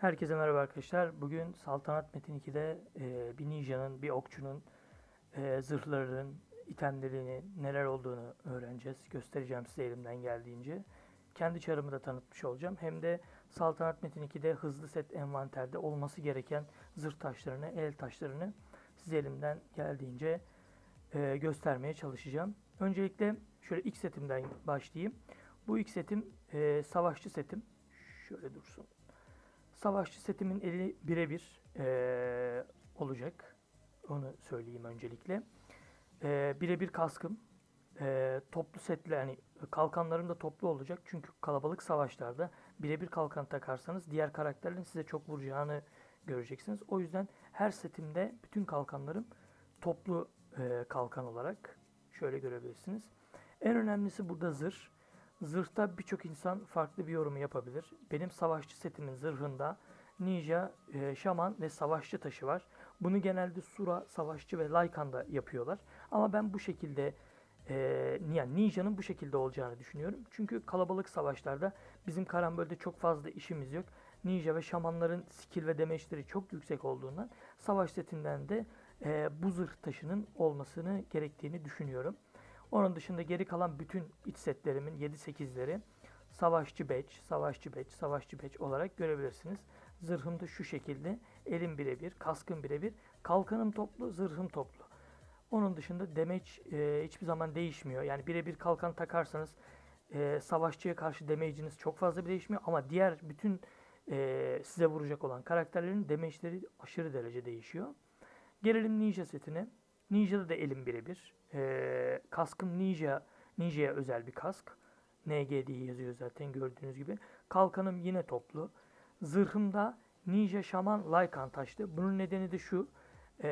Herkese merhaba arkadaşlar. Bugün Saltanat Metin 2'de e, bir ninjanın, bir okçunun e, zırhlarının, itemlerini, neler olduğunu öğreneceğiz. Göstereceğim size elimden geldiğince. Kendi çarımı da tanıtmış olacağım. Hem de Saltanat Metin 2'de hızlı set envanterde olması gereken zırh taşlarını, el taşlarını size elimden geldiğince e, göstermeye çalışacağım. Öncelikle şöyle ilk setimden başlayayım. Bu ilk setim e, savaşçı setim. Şöyle dursun. Savaşçı setimin eli birebir eee, olacak. Onu söyleyeyim öncelikle. Eee birebir kaskım. Eee, toplu setle yani kalkanlarım da toplu olacak. Çünkü kalabalık savaşlarda birebir kalkan takarsanız diğer karakterlerin size çok vuracağını göreceksiniz. O yüzden her setimde bütün kalkanlarım toplu eee, kalkan olarak şöyle görebilirsiniz. En önemlisi burada zırh. Zırhta birçok insan farklı bir yorumu yapabilir. Benim savaşçı setimin zırhında ninja, e, şaman ve savaşçı taşı var. Bunu genelde sura, savaşçı ve laykan'da yapıyorlar. Ama ben bu şekilde e, yani ninja'nın bu şekilde olacağını düşünüyorum. Çünkü kalabalık savaşlarda bizim karambolde çok fazla işimiz yok. Ninja ve şamanların skill ve damage'leri çok yüksek olduğundan savaş setinden de e, bu zırh taşının olmasını gerektiğini düşünüyorum. Onun dışında geri kalan bütün iç setlerimin 7-8'leri savaşçı batch, savaşçı batch, savaşçı batch olarak görebilirsiniz. Zırhım da şu şekilde. Elim birebir, kaskım birebir, kalkanım toplu, zırhım toplu. Onun dışında damage e, hiçbir zaman değişmiyor. Yani birebir kalkan takarsanız e, savaşçıya karşı damage'iniz çok fazla bir değişmiyor ama diğer bütün e, size vuracak olan karakterlerin damage'leri aşırı derece değişiyor. Gelelim ninja setine. Ninja'da da elim birebir. Ee, kaskım Ninja, Ninja'ya özel bir kask. NG diye yazıyor zaten gördüğünüz gibi. Kalkanım yine toplu. Zırhımda Ninja Şaman Lycan taşlı. Bunun nedeni de şu. ee,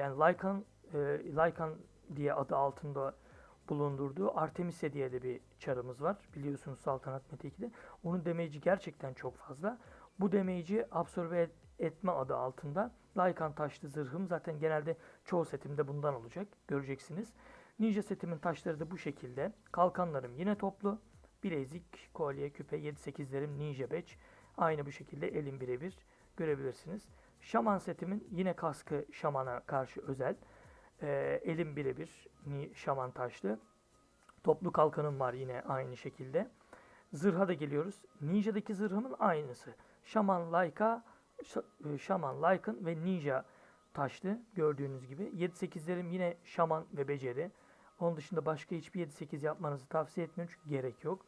yani Lycan, e, Lycan diye adı altında bulundurduğu Artemisia diye de bir çarımız var. Biliyorsunuz Saltanat Mete 2'de. Onun damage'i gerçekten çok fazla. Bu damage'i absorbe et- etme adı altında Lycan taşlı zırhım zaten genelde çoğu setimde bundan olacak. Göreceksiniz. Ninja setimin taşları da bu şekilde. Kalkanlarım yine toplu. Bilezik, kolye, küpe, 7-8'lerim ninja batch. Aynı bu şekilde elim birebir görebilirsiniz. Şaman setimin yine kaskı şamana karşı özel. Ee, elim birebir şaman taşlı. Toplu kalkanım var yine aynı şekilde. Zırha da geliyoruz. Ninja'daki zırhımın aynısı. Şaman Laika, Şaman Lycan ve Ninja taşlı gördüğünüz gibi. 7-8'lerim yine Şaman ve Beceri. Onun dışında başka hiçbir 7-8 yapmanızı tavsiye etmiyorum çünkü gerek yok.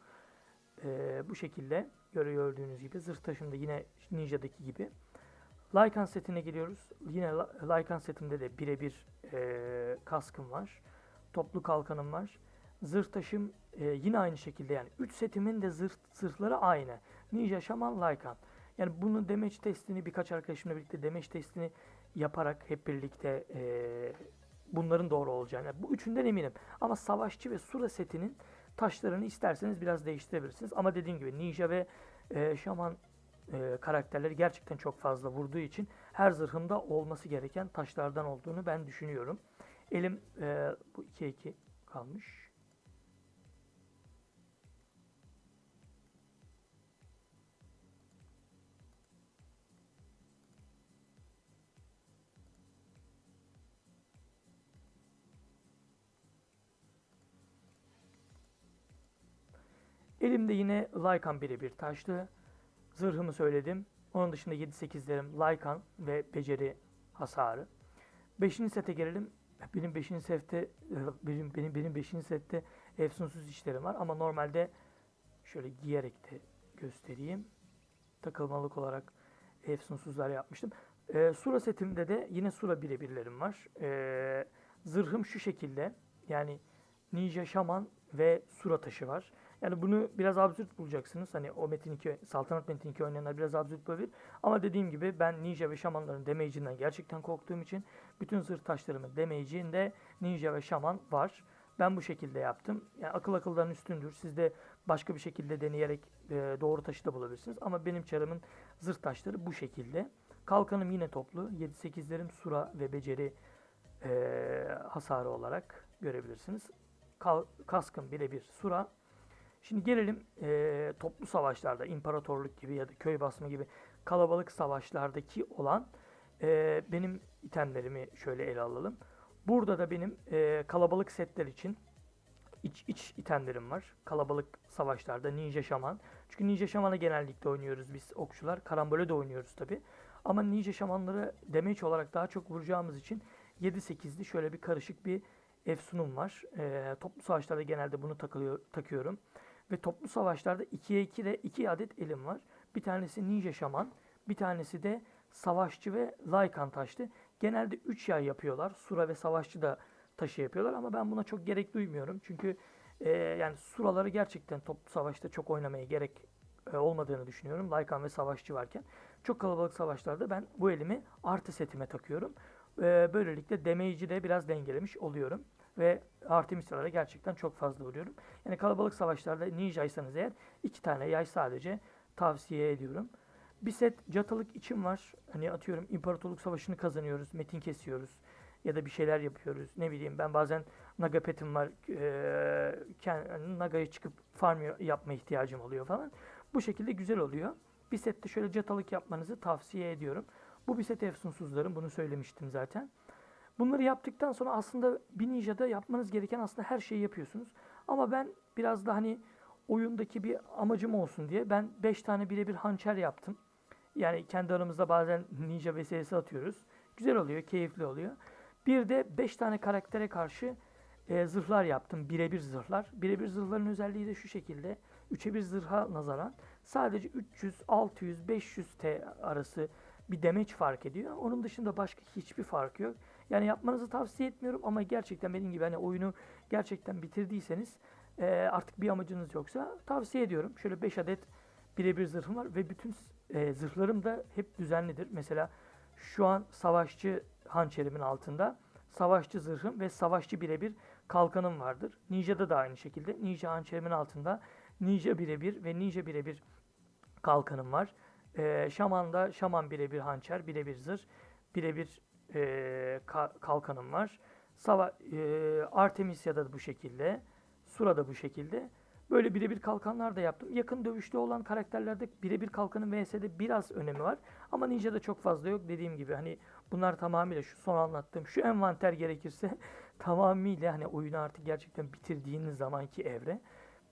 Ee, bu şekilde göre gördüğünüz gibi zırh taşım da yine Ninja'daki gibi. Lycan setine geliyoruz. Yine Lycan setimde de birebir e, kaskım var. Toplu kalkanım var. Zırh taşım e, yine aynı şekilde yani 3 setimin de zırh, zırhları aynı. Ninja, Şaman, Lycan. Yani bunu damage testini birkaç arkadaşımla birlikte damage testini yaparak hep birlikte eee, bunların doğru olacağını. Bu üçünden eminim. Ama savaşçı ve sura setinin taşlarını isterseniz biraz değiştirebilirsiniz. Ama dediğim gibi ninja ve eee, şaman eee, karakterleri gerçekten çok fazla vurduğu için her zırhımda olması gereken taşlardan olduğunu ben düşünüyorum. Elim eee, bu 2'ye 2 kalmış. Elimde yine Lycan birebir taşlı. Zırhımı söyledim. Onun dışında 7-8'lerim Lycan ve beceri hasarı. 5. sete gelelim. Benim 5. sette benim benim benim 5. sette efsunsuz işlerim var ama normalde şöyle giyerek de göstereyim. Takılmalık olarak efsunsuzlar yapmıştım. Ee, sura setimde de yine sura birebirlerim var. Ee, zırhım şu şekilde. Yani ninja şaman ve sura taşı var. Yani bunu biraz absürt bulacaksınız. Hani o Metin 2, Saltanat Metin 2 oynayanlar biraz absürt bulabilir. Ama dediğim gibi ben ninja ve şamanların damage'inden gerçekten korktuğum için bütün zırh taşlarımın damage'inde ninja ve şaman var. Ben bu şekilde yaptım. Yani akıl akıldan üstündür. Siz de başka bir şekilde deneyerek e, doğru taşı da bulabilirsiniz. Ama benim çarımın zırh taşları bu şekilde. Kalkanım yine toplu. 7-8'lerim sura ve beceri e, hasarı olarak görebilirsiniz. Kal- kaskım birebir sura. Şimdi gelelim e, toplu savaşlarda, imparatorluk gibi ya da köy basma gibi kalabalık savaşlardaki olan e, benim itemlerimi şöyle ele alalım. Burada da benim e, kalabalık setler için iç, iç itemlerim var. Kalabalık savaşlarda Ninja Şaman. Çünkü Ninja Şaman'a genellikle oynuyoruz biz okçular. Karambole de oynuyoruz tabi. Ama Ninja Şamanları damage olarak daha çok vuracağımız için 7-8'li şöyle bir karışık bir efsunum var. E, toplu savaşlarda genelde bunu takılıyor, takıyorum. Ve toplu savaşlarda 2'ye 2 de 2 adet elim var. Bir tanesi Ninja Şaman, bir tanesi de Savaşçı ve Lycan taşlı. Genelde 3 yay yapıyorlar. Sura ve Savaşçı da taşı yapıyorlar ama ben buna çok gerek duymuyorum. Çünkü e, yani Suraları gerçekten toplu savaşta çok oynamaya gerek e, olmadığını düşünüyorum. Lycan ve Savaşçı varken. Çok kalabalık savaşlarda ben bu elimi artı setime takıyorum. E, böylelikle damage'i de biraz dengelemiş oluyorum. Ve Artemis'lere gerçekten çok fazla vuruyorum. Yani kalabalık savaşlarda ninjaysanız eğer iki tane yay sadece tavsiye ediyorum. Bir set catalık için var. Hani atıyorum imparatorluk savaşını kazanıyoruz, metin kesiyoruz ya da bir şeyler yapıyoruz. Ne bileyim ben bazen Naga petim var. Ee, Naga'ya çıkıp farm yapma ihtiyacım oluyor falan. Bu şekilde güzel oluyor. Bir sette şöyle catalık yapmanızı tavsiye ediyorum. Bu bir set efsunsuzlarım. Bunu söylemiştim zaten. Bunları yaptıktan sonra aslında bir ninja'da yapmanız gereken aslında her şeyi yapıyorsunuz. Ama ben biraz da hani oyundaki bir amacım olsun diye ben 5 tane birebir hançer yaptım. Yani kendi aramızda bazen ninja vesairesi atıyoruz. Güzel oluyor, keyifli oluyor. Bir de 5 tane karaktere karşı e, zırhlar yaptım. Birebir zırhlar. Birebir zırhların özelliği de şu şekilde. 3'e 1 zırha nazaran sadece 300, 600, 500 T arası bir damage fark ediyor. Onun dışında başka hiçbir fark yok. Yani yapmanızı tavsiye etmiyorum ama gerçekten benim gibi hani oyunu gerçekten bitirdiyseniz e, artık bir amacınız yoksa tavsiye ediyorum. Şöyle 5 adet birebir zırhım var ve bütün e, zırhlarım da hep düzenlidir. Mesela şu an savaşçı hançerimin altında savaşçı zırhım ve savaşçı birebir kalkanım vardır. Ninja'da da aynı şekilde. Ninja hançerimin altında ninja birebir ve ninja birebir kalkanım var. E, şaman'da şaman birebir hançer, birebir zırh, birebir e, ka- kalkanım var. Sava e, Artemisia'da da bu şekilde. Sura'da bu şekilde. Böyle birebir kalkanlar da yaptım. Yakın dövüşte olan karakterlerde birebir kalkanın VS'de biraz önemi var. Ama Ninja'da çok fazla yok. Dediğim gibi hani bunlar tamamıyla şu son anlattığım şu envanter gerekirse tamamıyla hani oyunu artık gerçekten bitirdiğiniz zamanki evre.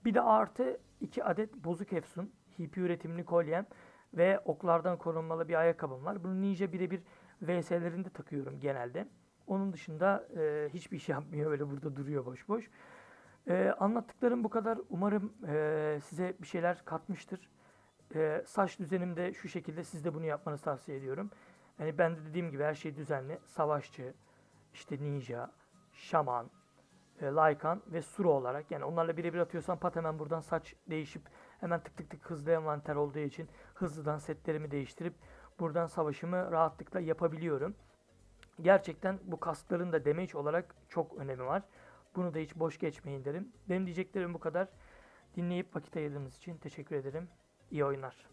Bir de artı iki adet bozuk efsun, hipi üretimli kolyem ve oklardan korunmalı bir ayakkabım var. Bunu Ninja birebir VS'lerinde takıyorum genelde. Onun dışında e, hiçbir şey yapmıyor. Öyle burada duruyor boş boş. E, anlattıklarım bu kadar. Umarım e, size bir şeyler katmıştır. E, saç düzenim de şu şekilde. Siz de bunu yapmanızı tavsiye ediyorum. Yani ben de dediğim gibi her şey düzenli. Savaşçı, işte ninja, şaman, e, Lycan ve Suro olarak. Yani onlarla birebir atıyorsam pat hemen buradan saç değişip hemen tık tık tık hızlı envanter olduğu için hızlıdan setlerimi değiştirip buradan savaşımı rahatlıkla yapabiliyorum. Gerçekten bu kaskların da damage olarak çok önemi var. Bunu da hiç boş geçmeyin derim. Benim diyeceklerim bu kadar. Dinleyip vakit ayırdığınız için teşekkür ederim. İyi oyunlar.